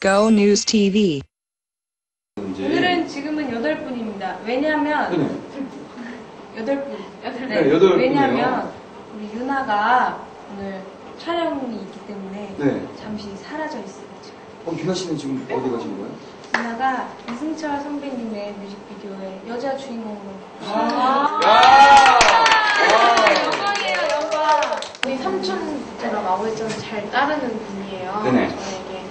Go News TV. 오늘은 지금은 여덟 분입니다. 왜냐면 네. 여덟 분. 여덟 네, 여덟. 왜냐면 우리 유나가 오늘 촬영이 있기 때문에 네. 잠시 사라져 있어요. 지금. 어, 유나 씨는 지금 어디 가신 거예요? 유나가 이승철 선배님의 뮤직비디오의 여자 주인공으로. 아. 영광이에요, 영광. 우리 삼촌 제가 마블전을 잘 따르는 분이에요. 네네. 저에게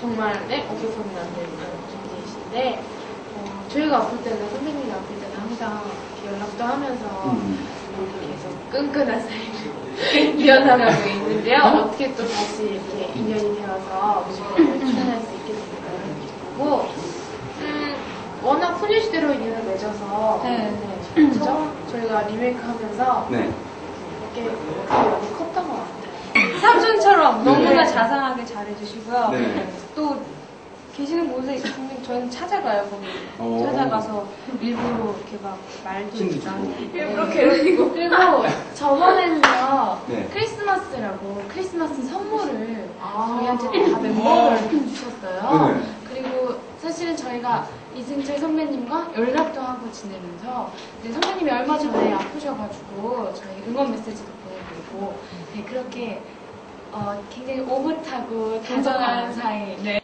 정말 네? 어깨선이 안 되는 그런 분이신데 어, 저희가 아플 때는 선배님이 아플 때는 항상 연락도 하면서 음. 이렇게 계속 끈끈한 사이를 이어나가고 있는데요. 어떻게 또 다시 이렇게 인연이 되어서 뮤직비디오에 출연할 수 있게 됐을까 이렇게 보고 음, 워낙 소녀시대로 인연을 맺어서 네. 그렇죠? 저희가 리메이크하면서 네. 이렇게 많이 컸던 것 같아요. 삼촌처럼 네. 너무나 자상하게 잘해주시고요. 네. 또 계시는 곳에 있으면 저는 찾아가요 거기 오. 찾아가서 일부러 이렇게 막 말도. 나누고 일부러 괴롭히고. 그리고 저번에는요, 네. 크리스마스라고 크리스마스 선물을 아. 저희한테 다 멤버들 주셨어요. 네네. 그리고 사실은 저희가 이승철 선배님과 연락도 하고 지내면서 이제 선배님이 얼마 전에 아프셔가지고 저희 응원 메시지도 보내드리고 네, 그렇게 어, 굉장히 오붓하고 다정한 사이 네.